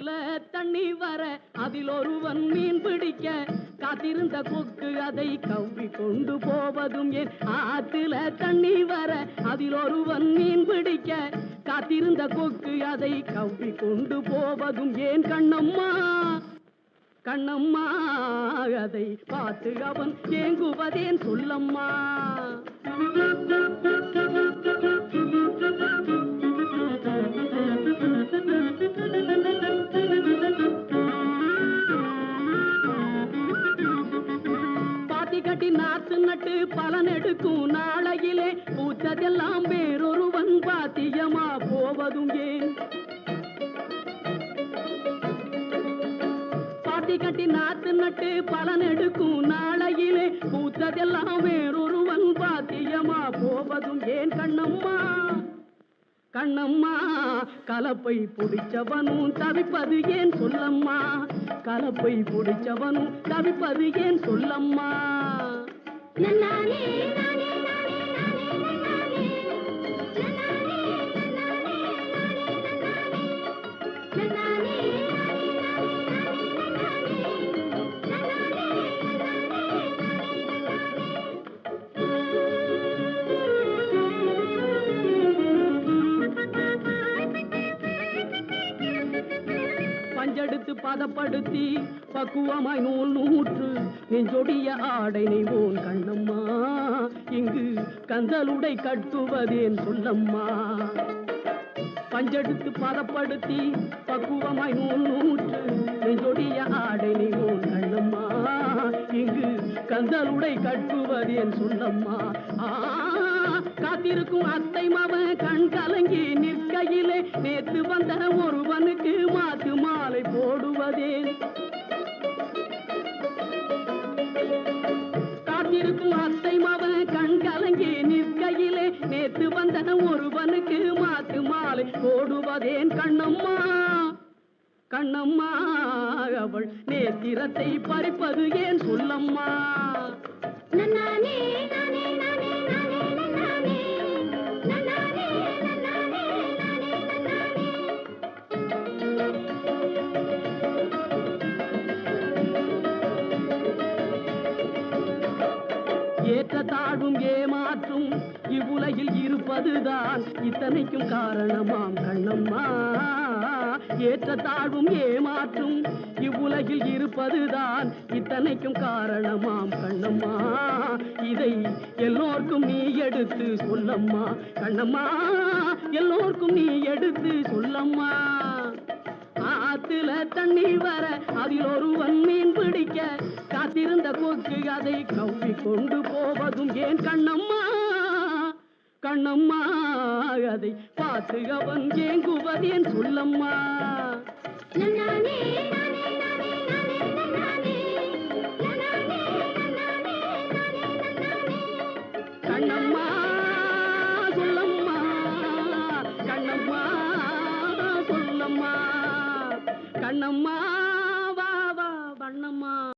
தண்ணி வர அதில் ஒருவன் மீன் பிடிக்க காத்திருந்த கொக்கு அதை கவ்வி கொண்டு போவதும் ஏன் ஆத்துல தண்ணி வர அதில் ஒருவன் மீன் பிடிக்க காத்திருந்த கொக்கு அதை கவ்வி கொண்டு போவதும் ஏன் கண்ணம்மா? கண்ணம்மா அதை பார்த்து அவன் ஏங்குவதேன் சொல்லம்மா? பலன் நாளையிலே பூத்ததெல்லாம் வேறொருவன் பாத்தியமா போவதும் ஏன்? பாத்தி கட்டி நாத்து நட்டு பலன் எடுக்கும் நாளையிலே பூத்ததெல்லாம் வேறொருவன் பாத்தியமா போவதும் ஏன் கண்ணம்மா? கண்ணம்மா கலப்பை பிடிச்சவனும் தவிப்பது ஏன் சொல்லம்மா? கலப்பை பிடிச்சவனும் தவிப்பது ஏன் சொல்லம்மா? நல்லானே பதப்படுத்தி பக்குவமாய் நூல் நூற்று நெஞ்சொடிய ஆடை நெய்வோன் கண்ணம்மா. இங்கு கந்தலுடை கட்டுவதேன் சொல்லம்மா. பஞ்செடுத்து பதப்படுத்தி பக்குவமாய் நூல் நூற்று நெஞ்சொடிய ஆடை நெய்வோன் கண்ணம்மா. இங்கு கந்தலுடை கட்டுவதேன் சொல்லம்மா. காத்திருக்கும் அத்தை மவன் கண் கலங்கி நிற்கையிலே நேத்து வந்த ஒருவனுக்கு மாத்து மாலை போடுவதேன் காத்திருக்கும் அத்தை மவன் கண் கலங்கி நிற்கையிலே நேத்து வந்த ஒருவனுக்கு மாத்து மாலை போடுவதேன் கண்ணம்மா. கண்ணம்மா அவள் நேத்திரத்தை பறிப்பது ஏன் சொல்லம்மா? நானே ஏற்ற தாழ்வும் ஏமாற்றும். இவ்வுலகில் இருப்பதுதான் இத்தனைக்கும் காரணமாம் கண்ணம்மா. ஏற்ற தாழ்வும் ஏமாற்றும். இவ்வுலகில் இருப்பதுதான் இத்தனைக்கும் காரணமாம் கண்ணம்மா. இதை எல்லோர்க்கும் நீ எடுத்து சொல்லம்மா. கண்ணம்மா எல்லோர்க்கும் நீ எடுத்து சொல்லம்மா. ஆத்துல தண்ணி வர அதில் ஒருவன் மீன் பிடிக்க காத்திருந்த கொக்கு அதை கவ்வி கொண்டு போவதும் ஏன் கண்ணம்மா? கண்ணம்மா அதை பார்த்து அவன் ஏங்குவதேன் சொல்லம்மா? கண்ணம்மா.